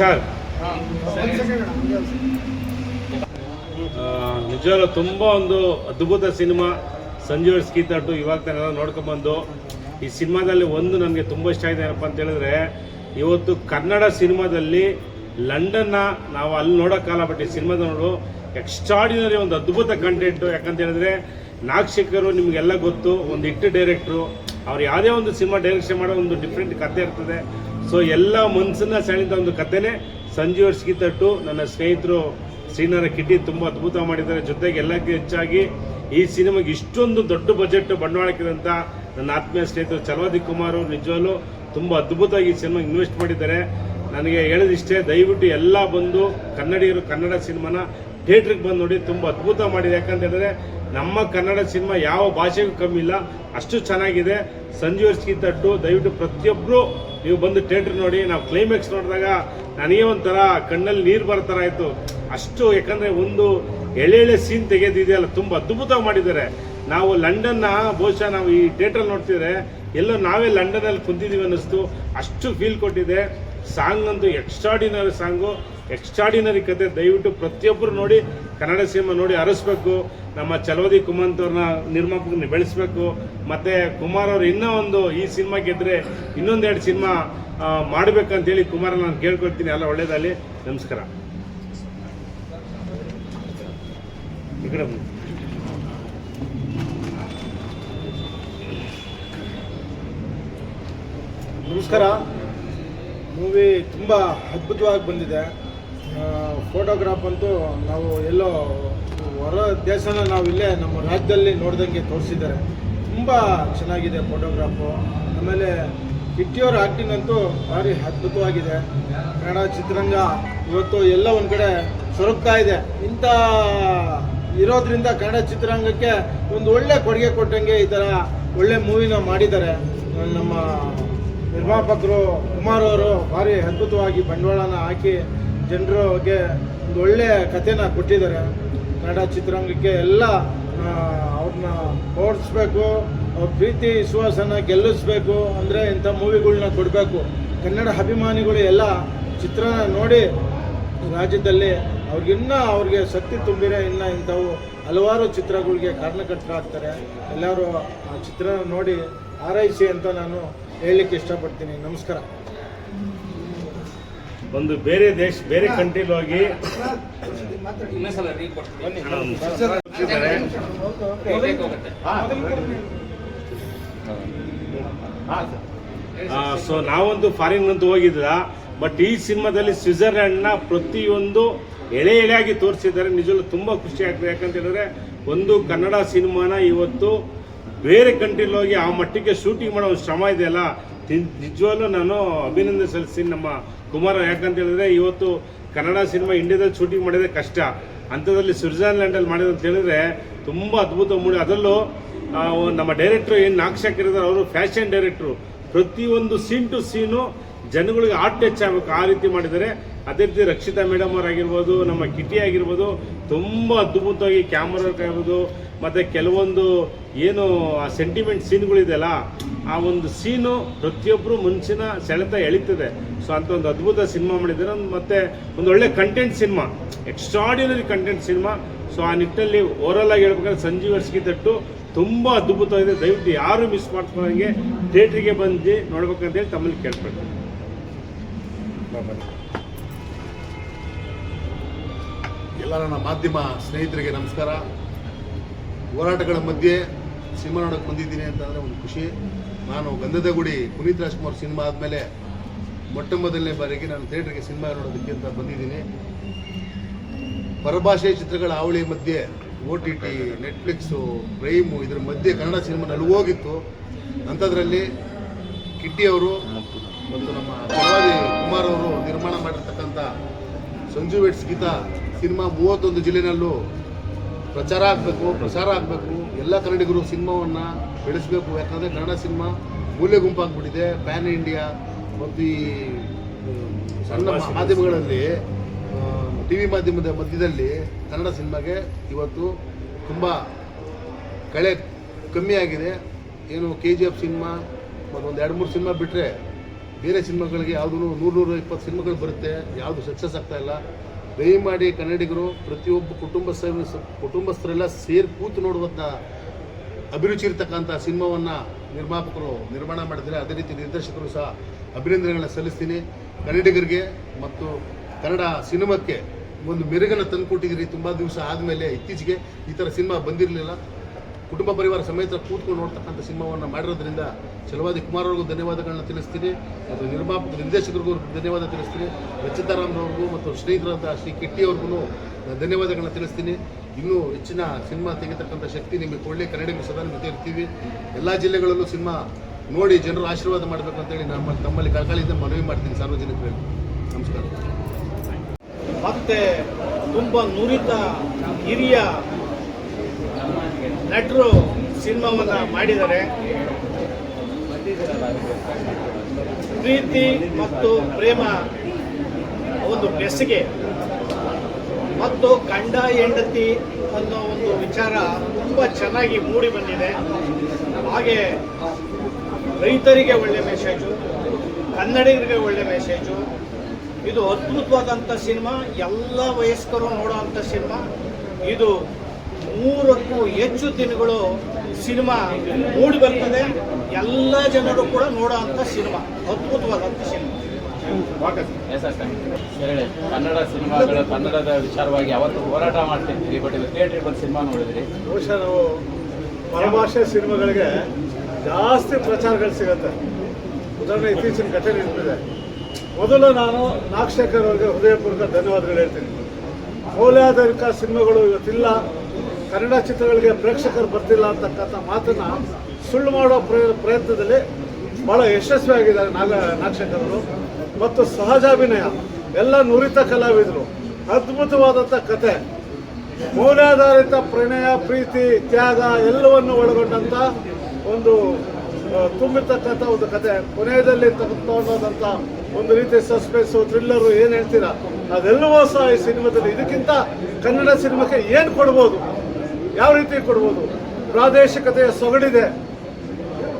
Sir. ನಿಜವಾಗ್ಲೂ ತುಂಬ ಒಂದು ಅದ್ಭುತ ಸಿನಿಮಾ ಸಂಜೀವ್ ಸ್ಕೀತಟ್ಟು ಇವಾಗ ತಾನೆಲ್ಲ ನೋಡ್ಕೊಂಬಂದು ಈ ಸಿನಿಮಾದಲ್ಲಿ ಒಂದು ನನಗೆ ತುಂಬ ಇಷ್ಟ ಆಗಿದೆ ಏನಪ್ಪ ಅಂತ ಹೇಳಿದ್ರೆ, ಇವತ್ತು ಕನ್ನಡ ಸಿನಿಮಾದಲ್ಲಿ ಲಂಡನ್ನ ನಾವು ಅಲ್ಲಿ ನೋಡೋಕ್ಕಲ್ಲ ಬಟ್ ಈ ಸಿನಿಮಾದ ನೋಡು ಎಕ್ಸ್ಟ್ರಾಡಿನರಿ ಒಂದು ಅದ್ಭುತ ಕಂಟೆಂಟು ಯಾಕಂತ ಹೇಳಿದ್ರೆ ನಾಗಶೇಖರ್ ನಿಮಗೆಲ್ಲ ಗೊತ್ತು, ಒಂದು ಹಿಟ್ ಡೈರೆಕ್ಟ್ರು ಅವ್ರು ಯಾವುದೇ ಒಂದು ಸಿನಿಮಾ ಡೈರೆಕ್ಷನ್ ಮಾಡೋ ಒಂದು ಡಿಫ್ರೆಂಟ್ ಕತೆ ಇರ್ತದೆ. ಸೊ ಎಲ್ಲ ಮನಸ್ಸನ್ನ ಸೆಳೆದ ಒಂದು ಕತೆನೇ ಸಂಜೀವ್ ಸ್ಕೀತಟ್ಟು ನನ್ನ ಸ್ನೇಹಿತರು ಶ್ರೀನರ ಕಿಟ್ಟಿ ತುಂಬ ಅದ್ಭುತ ಮಾಡಿದ್ದಾರೆ. ಜೊತೆಗೆ ಎಲ್ಲಕ್ಕೂ ಹೆಚ್ಚಾಗಿ ಈ ಸಿನಿಮಾಗೆ ಇಷ್ಟೊಂದು ದೊಡ್ಡ ಬಜೆಟ್ ಬಂಡವಾಳಕ್ಕಿದಂಥ ನನ್ನ ಆತ್ಮೀಯ ಸ್ನೇಹಿತರು ಚಲವಾದಿ ಕುಮಾರ್ ನಿಜವಾಗ್ಲೂ ತುಂಬ ಅದ್ಭುತವಾಗಿ ಈ ಸಿನಿಮಾ ಇನ್ವೆಸ್ಟ್ ಮಾಡಿದ್ದಾರೆ. ನನಗೆ ಹೇಳೋದಿಷ್ಟೇ ದಯವಿಟ್ಟು ಎಲ್ಲ ಬಂದು ಕನ್ನಡಿಗರು ಕನ್ನಡ ಸಿನಿಮಾನ ಥಿಯೇಟ್ರಿಗೆ ಬಂದು ನೋಡಿ, ತುಂಬ ಅದ್ಭುತ ಮಾಡಿದೆ ಯಾಕಂತ ಹೇಳಿದ್ರೆ ನಮ್ಮ ಕನ್ನಡ ಸಿನಿಮಾ ಯಾವ ಭಾಷೆಗೂ ಕಮ್ಮಿ ಇಲ್ಲ, ಅಷ್ಟು ಚೆನ್ನಾಗಿದೆ. ಸಂಜೀವರ್ಸ್ಕಿ ತಟ್ಟು ದಯವಿಟ್ಟು ಪ್ರತಿಯೊಬ್ಬರು ನೀವು ಬಂದು ಥಿಯೇಟ್ರ್ ನೋಡಿ, ನಾವು ಕ್ಲೈಮ್ಯಾಕ್ಸ್ ನೋಡಿದಾಗ ನನಗೆ ಒಂಥರ ಕಣ್ಣಲ್ಲಿ ನೀರು ಬರ್ತಾರ ಆಯಿತು ಅಷ್ಟು ಯಾಕಂದರೆ ಒಂದು ಎಳೆ ಎಳೆ ಸೀನ್ ತೆಗೆದಿದೆಯಲ್ಲ, ತುಂಬ ಅದ್ಭುತವಾಗಿ ಮಾಡಿದ್ದಾರೆ. ನಾವು ಲಂಡನ್ನ, ಬಹುಶಃ ನಾವು ಈ ಥಿಯೇಟ್ರಲ್ಲಿ ನೋಡ್ತಿದ್ರೆ ಎಲ್ಲೋ ನಾವೇ ಲಂಡನಲ್ಲಿ ಕುಂತಿದ್ದೀವಿ ಅನ್ನಿಸ್ತು. ಅಷ್ಟು ಫೀಲ್ ಕೊಟ್ಟಿದೆ. ಸಾಂಗ್ ಅಂತೂ ಎಕ್ಸ್ಟ್ರಾಡಿನರಿ ಸಾಂಗು. ಎಕ್ಸ್ಟ್ರಾಡಿನರಿ ಕತೆ. ದಯವಿಟ್ಟು ಪ್ರತಿಯೊಬ್ಬರು ನೋಡಿ, ಕನ್ನಡ ಸಿನಿಮಾ ನೋಡಿ ಹರಿಸ್ಬೇಕು ನಮ್ಮ ಚಲೋದಿ ಕುಮಂತ್ ಅವ್ರನ್ನ ನಿರ್ಮಾಪಕ ಬೆಳೆಸ್ಬೇಕು. ಮತ್ತೆ ಕುಮಾರ್ ಅವರು ಇನ್ನೂ ಒಂದು ಈ ಸಿನಿಮಾ ಗೆದ್ರೆ ಇನ್ನೊಂದೆರಡು ಸಿನಿಮಾ ಮಾಡಬೇಕಂತೇಳಿ ಕುಮಾರ್ ನಾನು ಕೇಳ್ಕೊಳ್ತೀನಿ. ಎಲ್ಲ ಒಳ್ಳೇದಲ್ಲಿ ನಮಸ್ಕಾರ. ನಮಸ್ಕಾರ. ಮೂವಿ ತುಂಬ ಅದ್ಭುತವಾಗಿ ಬಂದಿದೆ. ಫೋಟೋಗ್ರಾಫ್ ಅಂತೂ ನಾವು ಎಲ್ಲೋ ಹೊರ ದೇಶನ ನಾವು ಇಲ್ಲೇ ನಮ್ಮ ರಾಜ್ಯದಲ್ಲಿ ನೋಡ್ದಂಗೆ ತೋರಿಸಿದ್ದಾರೆ. ತುಂಬ ಚೆನ್ನಾಗಿದೆ ಫೋಟೋಗ್ರಾಫು ಆಮೇಲೆ ಕಿಟ್ಟಿಯವರ ಆ್ಯಕ್ಟಿಂಗ್ ಅಂತೂ ಭಾರಿ ಅದ್ಭುತವಾಗಿದೆ. ಕನ್ನಡ ಚಿತ್ರರಂಗ ಇವತ್ತು ಎಲ್ಲ ಒಂದು ಕಡೆ ಸೊರಗ್ತಾ ಇದೆ. ಇಂಥ ಇರೋದ್ರಿಂದ ಕನ್ನಡ ಚಿತ್ರರಂಗಕ್ಕೆ ಒಂದು ಒಳ್ಳೆ ಕೊಡುಗೆ ಕೊಟ್ಟಂಗೆ ಈ ಥರ ಒಳ್ಳೆ ಮೂವಿನ ಮಾಡಿದ್ದಾರೆ. ನಮ್ಮ ನಿರ್ಮಾಪಕರು ಕುಮಾರ್ ಅವರು ಭಾರಿ ಅದ್ಭುತವಾಗಿ ಬಂಡವಾಳನ ಹಾಕಿ ಜನರಿಗೆ ಒಂದು ಒಳ್ಳೆಯ ಕಥೆನ ಕೊಟ್ಟಿದ್ದಾರೆ. ಕನ್ನಡ ಚಿತ್ರರಂಗಕ್ಕೆ ಎಲ್ಲ ಅವ್ರನ್ನ ಓಡಿಸ್ಬೇಕು, ಅವ್ರ ಪ್ರೀತಿ, ವಿಶ್ವಾಸನ ಗೆಲ್ಲಿಸ್ಬೇಕು ಅಂದರೆ ಇಂಥ ಮೂವಿಗಳ್ನ ಕೊಡಬೇಕು. ಕನ್ನಡ ಅಭಿಮಾನಿಗಳು ಎಲ್ಲ ಚಿತ್ರನ ನೋಡಿ ರಾಜ್ಯದಲ್ಲಿ ಅವ್ರಿಗಿನ್ನ ಅವ್ರಿಗೆ ಶಕ್ತಿ ತುಂಬಿರೋ ಇನ್ನು ಇಂಥವು ಹಲವಾರು ಚಿತ್ರಗಳಿಗೆ ಕಾರಣಕರ್ತರಾಗ್ತಾರೆ ಎಲ್ಲರೂ ಆ ಚಿತ್ರನ ನೋಡಿ ಆರೈಸಿ ಅಂತ ನಾನು ಹೇಳಲಿಕ್ಕೆ ಇಷ್ಟಪಡ್ತೀನಿ. ನಮಸ್ಕಾರ. ಒಂದು ಬೇರೆ ದೇಶ, ಬೇರೆ ಕಂಟ್ರಿಲಿ ಹೋಗಿ. ಸೊ ನಾವೊಂದು ಫಾರಿನ್ ಅಂತ ಹೋಗಿದ್ರ ಬಟ್ ಈ ಸಿನಿಮಾದಲ್ಲಿ ಸ್ವಿಟ್ಜರ್ಲ್ಯಾಂಡ್ನ ಪ್ರತಿಯೊಂದು ಎಳೆ ಎಳೆಯಾಗಿ ತೋರಿಸಿದ್ದಾರೆ. ನಿಜವಲ್ಲೂ ತುಂಬ ಖುಷಿ ಆಗ್ತದೆ. ಯಾಕಂತ ಹೇಳಿದ್ರೆ ಒಂದು ಕನ್ನಡ ಸಿನಿಮಾನ ಇವತ್ತು ಬೇರೆ ಕಂಟ್ರಿಲಿ ಹೋಗಿ ಆ ಮಟ್ಟಿಗೆ ಶೂಟಿಂಗ್ ಮಾಡೋ ಶ್ರಮ ಇದೆಯಲ್ಲ ನಿಜವಾಗ್ಲೂ ನಾನು ಅಭಿನಂದನೆ ಸಲ್ಲಿಸ್ತೀನಿ ನಮ್ಮ ಕುಮಾರ. ಯಾಕಂತ ಹೇಳಿದ್ರೆ ಇವತ್ತು ಕನ್ನಡ ಸಿನಿಮಾ ಇಂಡಿಯಾದಲ್ಲಿ ಶೂಟಿಂಗ್ ಮಾಡಿದ್ರೆ ಕಷ್ಟ. ಅಂಥದ್ರಲ್ಲಿ ಸ್ವಿಟ್ಜರ್ಲ್ಯಾಂಡಲ್ಲಿ ಮಾಡಿದ್ರು ಅಂತ ಹೇಳಿದ್ರೆ ತುಂಬ ಅದ್ಭುತ ಮೂಡಿ. ಅದರಲ್ಲೂ ನಮ್ಮ ಡೈರೆಕ್ಟ್ರು ಏನು ನಾಕ್ಷಕ್ ಇದ್ದಾರೆ, ಅವರು ಫ್ಯಾಷನ್ ಡೈರೆಕ್ಟ್ರು. ಪ್ರತಿಯೊಂದು ಸೀನ್ ಟು ಸೀನು ಜನಗಳಿಗೆ ಆರ್ಟ್ ಟಚ್ ಆಗಬೇಕು ಆ ರೀತಿ ಮಾಡಿದರೆ ಅದೇ ರೀತಿ ರಕ್ಷಿತಾ ಮೇಡಮ್ ಅವರಾಗಿರ್ಬೋದು, ನಮ್ಮ ಕಿಟಿ ಆಗಿರ್ಬೋದು, ತುಂಬ ಅದ್ಭುತವಾಗಿ ಕ್ಯಾಮ್ರಾ ಆಗಿರ್ಬೋದು ಮತ್ತು ಕೆಲವೊಂದು ಏನು ಆ ಸೆಂಟಿಮೆಂಟ್ ಸೀನ್ಗಳಿದೆಯಲ್ಲ ಆ ಒಂದು ಸೀನು ಪ್ರತಿಯೊಬ್ಬರು ಮನುಷ್ಯನ ಸೆಳೆತ ಎಳಿತದೆ. ಸೊ ಅಂತ ಒಂದು ಅದ್ಭುತ ಸಿನಿಮಾ ಮಾಡಿದ್ದಾರೆ. ಮತ್ತು ಒಂದು ಒಳ್ಳೆ content cinema extraordinary content cinema so ಆ ನಿಟ್ಟಿನಲ್ಲಿ ಓವರಲ್ ಆಗಿ ಹೇಳ್ಬೇಕಂದ್ರೆ ಸಂಜೀವ್ ವರ್ಸ್ಗಿ ತಟ್ಟು ತುಂಬ ಅದ್ಭುತವಾಗಿದೆ. ದಯವಿಟ್ಟು ಯಾರು ಮಿಸ್ ಮಾಡ್ಕೊಂಡಂಗೆ ಥಿಯೇಟ್ರಿಗೆ ಬಂದು ನೋಡ್ಬೇಕಂತೇಳಿ ತಮ್ಮಲ್ಲಿ ಕೇಳ್ಬೇಕು ಎಲ್ಲ ನನ್ನ ಮಾಧ್ಯಮ ಸ್ನೇಹಿತರಿಗೆ ನಮಸ್ಕಾರ. ಹೋರಾಟಗಳ ಮಧ್ಯೆ ಸಿನಿಮಾ ನೋಡಕ್ಕೆ ಬಂದಿದ್ದೀನಿ ಅಂತಂದರೆ ಒಂದು ಖುಷಿ. ನಾನು ಗಂಧದ ಗುಡಿ ಪುನೀತ್ ರಾಜ್ಕುಮಾರ್ ಸಿನಿಮಾ ಆದಮೇಲೆ ಮೊಟ್ಟ ಮೊದಲನೇ ಬಾರಿಗೆ ನಾನು ಥಿಯೇಟ್ರಿಗೆ ಸಿನಿಮಾ ನೋಡೋದಕ್ಕೆ ಅಂತ ಬಂದಿದ್ದೀನಿ. ಪರಭಾಷೆ ಚಿತ್ರಗಳ ಹಾವಳಿ ಮಧ್ಯೆ O T T, Netflix, Prime ಇದ್ರ ಮಧ್ಯೆ ಕನ್ನಡ ಸಿನಿಮಾ ನಲುಗೋಗಿತ್ತು. ಅಂಥದ್ರಲ್ಲಿ ಕಿಟ್ಟಿ ಅವರು ಮತ್ತು ನಮ್ಮ ಚಲವಾದಿ ಕುಮಾರ್ ಅವರು ನಿರ್ಮಾಣ ಮಾಡಿರ್ತಕ್ಕಂಥ ಸಂಜು ವೆಟ್ಸ್ ಗೀತಾ ಸಿನಿಮಾ ಮೂವತ್ತೊಂದು ಜಿಲ್ಲೆನಲ್ಲೂ ಪ್ರಚಾರ ಆಗಬೇಕು ಪ್ರಸಾರ ಆಗಬೇಕು. ಎಲ್ಲ ಕನ್ನಡಿಗರು ಸಿನಿಮಾವನ್ನು ಬೆಳೆಸಬೇಕು. ಯಾಕಂದರೆ ಕನ್ನಡ ಸಿನಿಮಾ ಮೂಲೆ ಗುಂಪಾಗ್ಬಿಟ್ಟಿದೆ. ಪ್ಯಾನ್ ಇಂಡಿಯಾ ಮತ್ತು ಈ ಸಣ್ಣ ಮಾಧ್ಯಮಗಳಲ್ಲಿ ಟಿ ವಿ ಮಾಧ್ಯಮದ ಮಧ್ಯದಲ್ಲಿ ಕನ್ನಡ ಸಿನಿಮಾಗೆ ಇವತ್ತು ತುಂಬ ಕಳೆ ಕಮ್ಮಿ ಆಗಿದೆ ಏನು ಕೆ ಜಿ ಎಫ್ ಸಿನಿಮಾ ಮತ್ತು ಒಂದು ಎರಡು ಮೂರು ಸಿನಿಮಾ ಬಿಟ್ಟರೆ ಬೇರೆ ಸಿನಿಮಾಗಳಿಗೆ ಯಾವುದೂ ನೂರು ನೂರ ಇಪ್ಪತ್ತು ಸಿನಿಮಾಗಳು ಬರುತ್ತೆ, ಯಾವುದು ಸಕ್ಸಸ್ ಆಗ್ತಾ ಇಲ್ಲ. ದಯಮಾಡಿ ಕನ್ನಡಿಗರು, ಪ್ರತಿಯೊಬ್ಬ ಕುಟುಂಬ ಕುಟುಂಬಸ್ಥರೆಲ್ಲ ಸೇರಿ ಕೂತು ನೋಡುವಂಥ ಅಭಿರುಚಿ ಇರ್ತಕ್ಕಂಥ ಸಿನಿಮಾವನ್ನು ನಿರ್ಮಾಪಕರು ನಿರ್ಮಾಣ ಮಾಡಿದರೆ ಅದೇ ರೀತಿ ನಿರ್ದೇಶಕರು ಸಹ ಅಭಿನಂದನೆಗಳನ್ನ ಸಲ್ಲಿಸ್ತೀನಿ. ಕನ್ನಡಿಗರಿಗೆ ಮತ್ತು ಕನ್ನಡ ಸಿನಿಮಾಕ್ಕೆ ಒಂದು ಮೆರುಗನ್ನು ತಂದುಕೊಟ್ಟಿದ್ದೀರಿ. ತುಂಬ ದಿವಸ ಆದಮೇಲೆ ಇತ್ತೀಚೆಗೆ ಈ ಥರ ಸಿನಿಮಾ ಬಂದಿರಲಿಲ್ಲ. ಕುಟುಂಬ ಪರಿವಾರ ಸಮೇತ ಕೂತ್ಕೊಂಡು ನೋಡ್ತಕ್ಕಂಥ ಸಿನಿಮಾವನ್ನು ಮಾಡಿರೋದ್ರಿಂದ ಚಲವಾದಿ ಕುಮಾರ್ ಅವ್ರಿಗೂ ಧನ್ಯವಾದಗಳನ್ನ ತಿಳಿಸ್ತೀನಿ ಮತ್ತು ನಿರ್ಮಾಪಕ ನಿರ್ದೇಶಕರಿಗೂ ಧನ್ಯವಾದ ತಿಳಿಸ್ತೀನಿ. ರಚಿತಾರಾಮ್ರವ್ರಿಗೂ ಮತ್ತು ಸ್ನೇಹಿತರಾದ ಶ್ರೀ ಕಿಟ್ಟಿ ಅವ್ರಿಗೂ ಧನ್ಯವಾದಗಳನ್ನ ತಿಳಿಸ್ತೀನಿ. ಇನ್ನೂ ಹೆಚ್ಚಿನ ಸಿನಿಮಾ ತೆಗೆತಕ್ಕಂಥ ಶಕ್ತಿ ನಿಮಗೆ ಕೊಳ್ಳಿ ಕನ್ನಡಿಗರು ಸದಾ ನಿಮಗೆ ಇರ್ತೀವಿ. ಎಲ್ಲ ಜಿಲ್ಲೆಗಳಲ್ಲೂ ಸಿನಿಮಾ ನೋಡಿ ಜನರು ಆಶೀರ್ವಾದ ಮಾಡಬೇಕು ಅಂತೇಳಿ ನಮ್ಮ ತಮ್ಮಲ್ಲಿ ಕಳಕಳಿಯಿಂದ ಮನವಿ ಮಾಡ್ತೀನಿ ಸಾರ್ವಜನಿಕರಲ್ಲಿ ನಮಸ್ಕಾರ. ಮತ್ತೆ ತುಂಬ ನುರಿತ ಹಿರಿಯ ನಟರು ಸಿನಿಮಾವನ್ನು ಮಾಡಿದ್ದಾರೆ. ಪ್ರೀತಿ ಮತ್ತು ಪ್ರೇಮ ಒಂದು ಬೆಸಿಗೆ. ಮತ್ತು ಗಂಡ ಹೆಂಡತಿ ಅನ್ನೋ ಒಂದು ವಿಚಾರ ತುಂಬ ಚೆನ್ನಾಗಿ ಮೂಡಿ ಬಂದಿದೆ. ಹಾಗೆ ರೈತರಿಗೆ ಒಳ್ಳೆ ಮೆಸೇಜು ಕನ್ನಡಿಗರಿಗೆ ಒಳ್ಳೆ ಮೆಸೇಜು ಇದು ಅದ್ಭುತವಾದಂಥ ಸಿನಿಮಾ, ಎಲ್ಲ ವಯಸ್ಕರು ನೋಡುವಂಥ ಸಿನಿಮಾ. ಇದು ಮೂರಕ್ಕೂ ಹೆಚ್ಚು ದಿನಗಳು ಸಿನಿಮಾ ಮೂಡಿ ಬರ್ತದೆ. ಎಲ್ಲ ಜನರು ಕೂಡ ನೋಡುವಂಥ ಸಿನಿಮಾ ಅದ್ಭುತವಾದಂಥ ಸಿನಿಮಾ. ಕನ್ನಡ ಸಿನಿಮಾಗಳ ಕನ್ನಡದ ವಿಚಾರವಾಗಿ ಯಾವತ್ತು ಹೋರಾಟ ಮಾಡ್ತಿರ್ತೀರಿ ಬಟ್ ಇದು ಥಿಯೇಟ್ರಿಗೆ ಬಂದು ಸಿನಿಮಾ ನೋಡಿದ್ರಿ. ಬಹುಶಃ ನಾವು ಪರಭಾಷೆ ಸಿನಿಮಾಗಳಿಗೆ ಜಾಸ್ತಿ ಪ್ರಚಾರಗಳು ಸಿಗುತ್ತೆ. ಉದಾಹರಣೆ ಇತ್ತೀಚಿನ ಘಟನೆ ಇರ್ತದೆ ಮೊದಲು ನಾನು ನಾಗಶೇಖರ್ ಅವರಿಗೆ ಹೃದಯಪೂರ್ವಕ ಧನ್ಯವಾದಗಳು ಹೇಳ್ತೀನಿ. ಮೌಲ್ಯಾಧಾರಿತ ಸಿನಿಮಾಗಳು ಇವತ್ತಿಲ್ಲ. ಕನ್ನಡ ಚಿತ್ರಗಳಿಗೆ ಪ್ರೇಕ್ಷಕರು ಬರ್ತಿಲ್ಲ ಅಂತಕ್ಕಂಥ ಮಾತನ್ನ ಸುಳ್ಳು ಮಾಡೋ ಪ್ರಯ- ಪ್ರಯತ್ನದಲ್ಲಿ ಬಹಳ ಯಶಸ್ವಿಯಾಗಿದ್ದಾರೆ ನಾಗ ನಾಗಶೇಖರ್ ಅವರು ಮತ್ತು ಸಹಜಾಭಿನಯ ಎಲ್ಲ ನುರಿತ ಕಲಾವಿದರು. ಅದ್ಭುತವಾದಂಥ ಕತೆ. ಮೌಲ್ಯಾಧಾರಿತ ಪ್ರಣಯ, ಪ್ರೀತಿ, ತ್ಯಾಗ ಎಲ್ಲವನ್ನು ಒಳಗೊಂಡಂತ ಒಂದು ತುಂಬಿರ್ತಕ್ಕಂಥ ಒಂದು ಕತೆ. ಕೊನೆಯದಲ್ಲಿ ತಗೊಂಡೋದಂಥ ಒಂದು ರೀತಿ ಸಸ್ಪೆನ್ಸು, ಥ್ರಿಲ್ಲರು ಏನು ಹೇಳ್ತೀರಾ? ಅದೆಲ್ಲವೂ ಸಹ ಈ ಸಿನಿಮಾದಲ್ಲಿ ಇದಕ್ಕಿಂತ ಕನ್ನಡ ಸಿನಿಮಾಕ್ಕೆ ಏನು ಕೊಡ್ಬೋದು? ಯಾವ ರೀತಿ ಕೊಡ್ಬೋದು? ಪ್ರಾದೇಶಿಕತೆಯ ಸೊಗಡಿದೆ.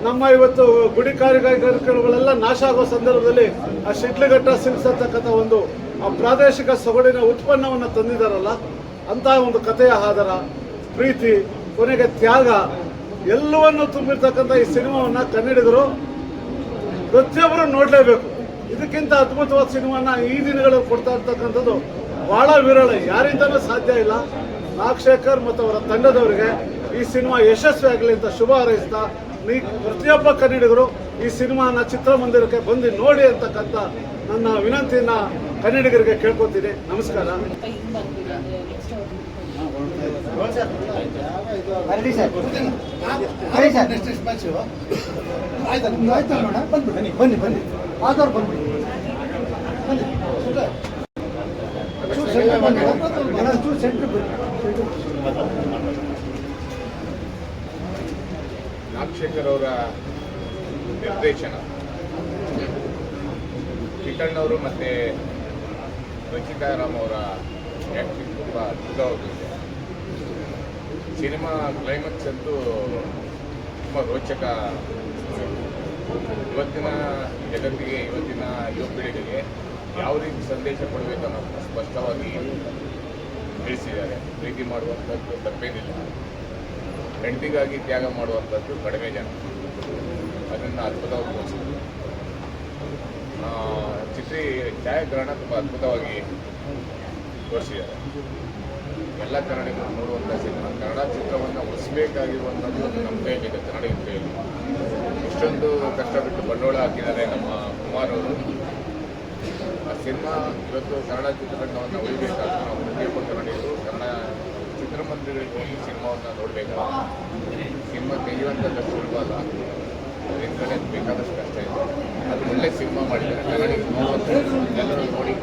ನಮ್ಮ ಇವತ್ತು ಗುಡಿ ಕಾರ್ಯಗಳೆಲ್ಲ ನಾಶ ಆಗೋ ಸಂದರ್ಭದಲ್ಲಿ ಆ ಶಿಡ್ಲಘಟ್ಟ ಸಿಲ್ಸತಕ್ಕಂಥ ಒಂದು ಆ ಪ್ರಾದೇಶಿಕ ಸೊಗಡಿನ ಉತ್ಪನ್ನವನ್ನು ತಂದಿದ್ದಾರಲ್ಲ ಅಂತ ಒಂದು ಕಥೆಯ ಆಧಾರ, ಪ್ರೀತಿ, ಕೊನೆಗೆ ತ್ಯಾಗ, ಎಲ್ಲವನ್ನು ತುಂಬಿರ್ತಕ್ಕಂಥ ಈ ಸಿನಿಮಾವನ್ನ ಕನ್ನಡಿಗರು ಪ್ರತಿಯೊಬ್ಬರು ನೋಡಲೇಬೇಕು. ಇದಕ್ಕಿಂತ ಅದ್ಭುತವಾದ ಸಿನಿಮಾನ ಈ ದಿನಗಳಲ್ಲಿ ಕೊಡ್ತಾ ಇರ್ತಕ್ಕಂಥದ್ದು ಬಹಳ ವಿರಳ ಯಾರಿಂದಲೂ ಸಾಧ್ಯ ಇಲ್ಲ. ನಾಗಶೇಖರ್ ಮತ್ತು ಅವರ ತಂಡದವರಿಗೆ ಈ ಸಿನಿಮಾ ಯಶಸ್ವಿಯಾಗಲಿ ಅಂತ ಶುಭ ಹಾರೈಸ್ತಾ ನೀ ಪ್ರತಿಯೊಬ್ಬ ಕನ್ನಡಿಗರು ಈ ಸಿನಿಮಾನ ಚಿತ್ರಮಂದಿರಕ್ಕೆ ಬಂದು ನೋಡಿ ಅಂತಕ್ಕಂಥ ನನ್ನ ವಿನಂತಿಯನ್ನ ಕನ್ನಡಿಗರಿಗೆ ಕೇಳ್ಕೊತೀನಿ. ನಮಸ್ಕಾರ. Ready sir. Ready sir. ಆಯ್ತು ಮೇಡಮ್ ಬಂದ್ಬಿಡಿ. ಬನ್ನಿ ಬನ್ನಿ ಆದವ್ರು ಬಂದ್ಬಿಡಿ. ಬನ್ನಿ. ಚೂರು ಸೆಂಟ್ರ್ ಬನ್ನಿ ಚೂರು ಸೆಂಟ್ರ್ ಬನ್ನಿ ನಾಗಶೇಖರ್ ಅವರ ನಿರ್ದೇಶನ. ಕಿಟ್ಟಣ್ಣವರು ಮತ್ತು ರಚಿತಾರಾಮ್ ಅವರ ಆ್ಯಕ್ಟಿಂಗ್ ತುಂಬ ಅದ್ಭುತವಾಗಿದೆ. ಸಿನಿಮಾ ಕ್ಲೈಮ್ಯಾಕ್ಸ್ ಅಂತೂ ತುಂಬ ರೋಚಕ. ಇವತ್ತಿನ ಜಗತ್ತಿಗೆ, ಇವತ್ತಿನ ಯುವ ಪೀಳಿಗೆಗೆ ಯಾವ ರೀತಿ ಸಂದೇಶ ಕೊಡಬೇಕು ಅನ್ನೋದನ್ನ ಸ್ಪಷ್ಟವಾಗಿ ತಿಳಿಸಿದ್ದಾರೆ ಪ್ರೀತಿ ಮಾಡುವಂಥದ್ದು ತಪ್ಪೇನಿಲ್ಲ. ಹೆಂಡತಿಗಾಗಿ ತ್ಯಾಗ ಮಾಡುವಂಥದ್ದು ಕಡಿಮೆ ಜನ. ಅದನ್ನು ಅದ್ಭುತವಾಗಿ ತೋರಿಸಿದ್ರು. ಚಿತ್ರ ಛಾಯಾಗ್ರಹಣ ತುಂಬ ಅದ್ಭುತವಾಗಿ ತೋರಿಸಿದ್ದಾರೆ. ಎಲ್ಲ ಕನ್ನಡಿಗರು ನೋಡುವಂಥ ಸಿನಿಮಾ. ಕನ್ನಡ ಚಿತ್ರವನ್ನು ಉಳಿಸಬೇಕಾಗಿರುವಂಥದ್ದು ನಮ್ಮ ಕೈಯಲ್ಲಿದೆ ಕನ್ನಡಿಗರ ಕೈಯಲ್ಲಿ. ಇಷ್ಟೊಂದು ಕಷ್ಟಪಟ್ಟು ಬಂಡವಾಳ ಹಾಕಿದ್ದಾರೆ ನಮ್ಮ ಕುಮಾರ್ ಅವರು. ಸಿನಿಮಾ ಇವತ್ತು ಕನ್ನಡ ಚಿತ್ರರಂಗವನ್ನು ಉಳಿಬೇಕಾದ್ರೆ ನಾವು ಪ್ರತಿಯೊಬ್ಬ ಕನ್ನಡಿಗರು ಕನ್ನಡ ಚಿತ್ರಮಂದಿರಗಳಿಗೆ ಹೋಗಿ ಸಿನಿಮಾವನ್ನು ನೋಡಬೇಕಲ್ಲ ಸಿನಿಮಾ ತೆಗೆಯುವಂಥದ್ದು ಸುಲಭ ಅಲ್ಲ. ಬೇಕಾದಷ್ಟು ಕಷ್ಟ ಇದೆ. ಅದು ಒಳ್ಳೆ ಸಿನಿಮಾ ಮಾಡಿದ್ದಾರೆ. ಎಲ್ಲರೂ ನೋಡಿ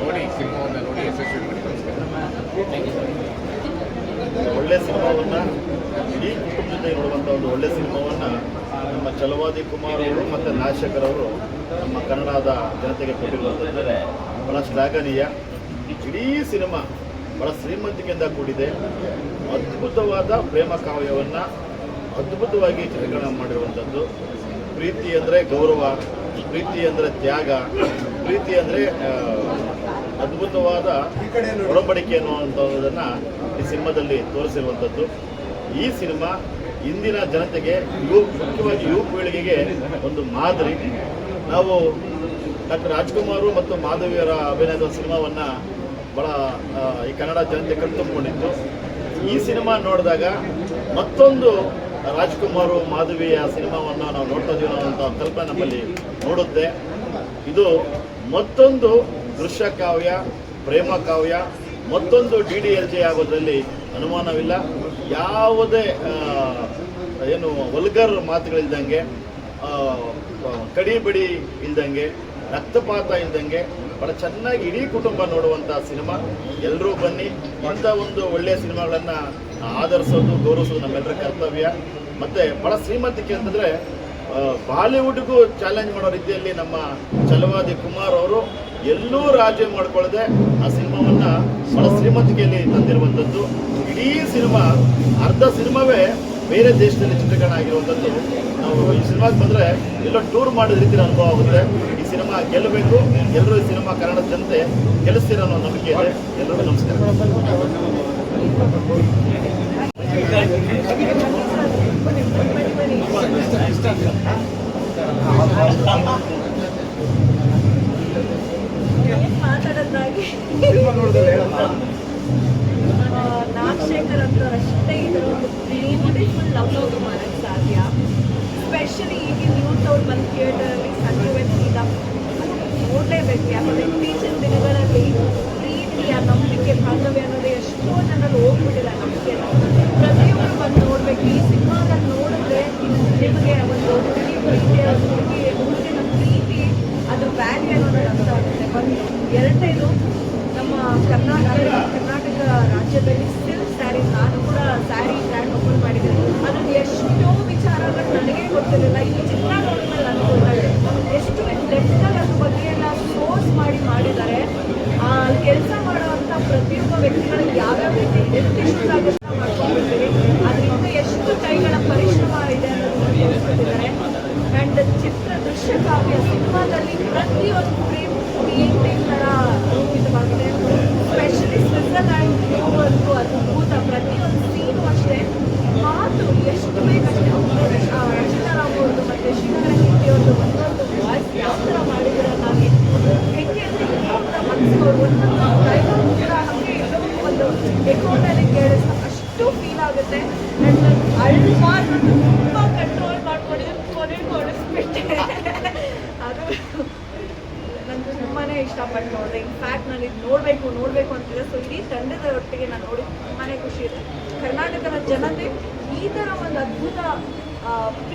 ನೋಡಿ, ಸಿನಿಮಾವನ್ನು ನೋಡಿ ಯಶಸ್ವಿ ಮಾಡಿ ಒಳ್ಳೆ ಸಿನಿಮಾವನ್ನು ಇಡೀ ಕುಟುಂಬ ಜೊತೆ ಒಂದು ಒಳ್ಳೆ ಸಿನಿಮಾವನ್ನು ನಮ್ಮ ಚಲವಾದಿ ಕುಮಾರ್ ಅವರು ಮತ್ತು ನಾಶಕರ್ ಅವರು ನಮ್ಮ ಕನ್ನಡದ ಜನತೆಗೆ ಕೊಟ್ಟಿರುವಂಥದ್ದು ಬಹಳ ಶ್ಲಾಘನೀಯ. ಇಡೀ ಸಿನಿಮಾ ಬಹಳ ಶ್ರೀಮಂತಿಕೆಯಿಂದ ಕೂಡಿದೆ. ಅದ್ಭುತವಾದ ಪ್ರೇಮ ಕಾವ್ಯವನ್ನು ಅದ್ಭುತವಾಗಿ ಚಿತ್ರೀಕರಣ ಮಾಡಿರುವಂಥದ್ದು. ಪ್ರೀತಿ ಅಂದರೆ ಗೌರವ, ಪ್ರೀತಿ ಅಂದರೆ ತ್ಯಾಗ, ಪ್ರೀತಿ ಅಂದರೆ ಅದ್ಭುತವಾದ ಒಡಂಬಡಿಕೆ ಅನ್ನುವಂಥದ್ದನ್ನು ಈ ಸಿನಿಮಾದಲ್ಲಿ ತೋರಿಸಿರುವಂಥದ್ದು. ಈ ಸಿನಿಮಾ ಇಂದಿನ ಜನತೆಗೆ ಯುವ, ಮುಖ್ಯವಾಗಿ ಯುವ ಪೀಳಿಗೆಗೆ ಒಂದು ಮಾದರಿ. ನಾವು ಡಾಕ್ಟರ್ ರಾಜ್ಕುಮಾರು ಮತ್ತು ಮಾಧವಿಯರ ಅಭಿನಯದ ಸಿನಿಮಾವನ್ನ ಬಹಳ ಈ ಕನ್ನಡ ಜನತೆ ಕಣ್ತುಂಬಿಕೊಂಡಿತ್ತು ಈ ಸಿನಿಮಾ ನೋಡಿದಾಗ ಮತ್ತೊಂದು ರಾಜ್ಕುಮಾರು, ಮಾಧವಿಯ ಸಿನಿಮಾವನ್ನ ನಾವು ನೋಡ್ತಾ ಇದೀವಿ ಅನ್ನೋಂಥ ಕಲ್ಪನೆ ನಮ್ಮಲ್ಲಿ ನೋಡುತ್ತೆ ಇದು ಮತ್ತೊಂದು ದೃಶ್ಯ ಕಾವ್ಯ, ಪ್ರೇಮ ಕಾವ್ಯ, ಮತ್ತೊಂದು ಡಿ ಡಿ ಎಲ್ ಜೆ ಆಗೋದ್ರಲ್ಲಿ ಅನುಮಾನವಿಲ್ಲ. ಯಾವುದೇ ಏನು ವಲ್ಗರ್ ಮಾತುಗಳಿಲ್ದಂಗೆ ಆ, ಕಡಿ ಬಡಿ ಇಲ್ದಂಗೆ ರಕ್ತಪಾತ ಇಲ್ದಂಗೆ ಬಹಳ ಚೆನ್ನಾಗಿ ಇಡೀ ಕುಟುಂಬ ನೋಡುವಂಥ ಸಿನಿಮಾ. ಎಲ್ಲರೂ ಬನ್ನಿ ಇಂಥ ಒಂದು ಒಳ್ಳೆಯ ಸಿನಿಮಾಗಳನ್ನು ಆಧರಿಸೋದು ಗೌರವಿಸೋದು ನಮ್ಮೆಲ್ಲರ ಕರ್ತವ್ಯ. ಮತ್ತು ಬಹಳ ಶ್ರೀಮಂತಿಕೆ ಅಂತಂದರೆ ಬಾಲಿವುಡ್ಗೂ ಚಾಲೆಂಜ್ ಮಾಡೋ ರೀತಿಯಲ್ಲಿ ನಮ್ಮ ಛಲವಾದಿ ಕುಮಾರ್ ಅವರು ಎಲ್ಲೂ ರಾಜ್ಯ ಮಾಡ್ಕೊಳ್ಳದೆ ಆ ಸಿನಿಮಾವನ್ನ ಬಹಳ ಶ್ರೀಮಂತಿಕೆಯಲ್ಲಿ ತಂದಿರುವಂಥದ್ದು. ಇಡೀ ಸಿನಿಮಾ ಅರ್ಧ ಸಿನಿಮಾವೇ ಬೇರೆ ದೇಶದಲ್ಲಿ ಚಿತ್ರೀಕರಣ ಆಗಿರುವಂಥದ್ದು, ನಾವು ಈ ಸಿನಿಮಾಗೆ ಬಂದರೆ ಎಲ್ಲ ಟೂರ್ ಮಾಡಿದ ರೀತಿ ಅನುಭವ ಆಗುತ್ತೆ. ಈ ಸಿನಿಮಾ ಗೆಲ್ಲಬೇಕು, ಎಲ್ಲರೂ ಈ ಸಿನಿಮಾ ಕನ್ನಡ ಜನತೆ ಗೆಲ್ಲಿಸ್ತೀರ ಅನ್ನೋ ನಂಬಿಕೆ ಇದೆ. ಎಲ್ಲರಿಗೂ ನಮಸ್ಕಾರ. ಎರಡನೇದು ನಮ್ಮ ಕರ್ನಾಟಕ ಕರ್ನಾಟಕ ರಾಜ್ಯದಲ್ಲಿ ಸ್ಟಿಲ್ ಸ್ಯಾರಿ ನಾನು ಕೂಡ ಸ್ಯಾರಿ ಬ್ರ್ಯಾಂಡ್ ಓಪನ್ ಮಾಡಿದ್ದೀನಿ. ಅದ್ರಲ್ಲಿ ಎಷ್ಟೋ ವಿಚಾರಗಳು ನನಗೆ ಗೊತ್ತಿರಲಿಲ್ಲ. ಈ ಚಿತ್ರ ನೋಡಿದ್ಮೇಲೆ ನಾನು ಎಷ್ಟು ಲೆಕ್ಕದಲ್ಲಿ ಅದ್ರ ಬಗ್ಗೆ ಎಲ್ಲ ಸೋರ್ಸ್ ಮಾಡಿ ಮಾಡಿದ್ದಾರೆ. ಕೆಲಸ ಮಾಡುವಂಥ ಪ್ರತಿಯೊಬ್ಬ ವ್ಯಕ್ತಿಗಳಿಗೆ ಯಾವ್ಯಾವ ರೀತಿ ನಿರ್ದಿಷ್ಟ ಮಾಡ್ಕೊಂಡಿರ್ತೀವಿ ಅದರಿಂದ ಎಷ್ಟು ಕೈಗಳ ಪರಿಶ್ರಮ ಇದೆ ಅನ್ನೋದು ತೋರಿಸ್ಕೊಟ್ಟಿದ್ದಾರೆ. ಆ್ಯಂಡ್ ಚಿತ್ರ ದೃಶ್ಯ ಕಾವ್ಯ ಸಿನಿಮಾದಲ್ಲಿ ಪ್ರತಿಯೊಂದು ಒಂದು ಎಕೋನಲ್ಲಿ ಕೇಳಿಸ್ತಾ ಅಷ್ಟು ಫೀಲ್ ಆಗುತ್ತೆ ಆ್ಯಂಡ್ ಅಳ್ಬಾರ್ದು ತುಂಬ ಕಂಟ್ರೋಲ್ ಮಾಡ್ಕೊಂಡಿದ್ದು ಕೊನೆ ಕೊಡಿಸ್ಬಿಟ್ಟೆ ಅದು ನಂಗೆ ತುಂಬಾ ಇಷ್ಟಪಟ್ಟು ನೋಡಿದೆ ಇನ್ಫ್ಯಾಕ್ಟ್ ನಾನು ಇದು ನೋಡಬೇಕು ನೋಡಬೇಕು ಅಂತಿದೆ ಸೊ ಇಡೀ ನಾನು ನೋಡಿ ತುಂಬಾ ಖುಷಿ ಇದೆ ಕರ್ನಾಟಕದ ಜನತೆ ಈ ಥರ ಒಂದು ಅದ್ಭುತ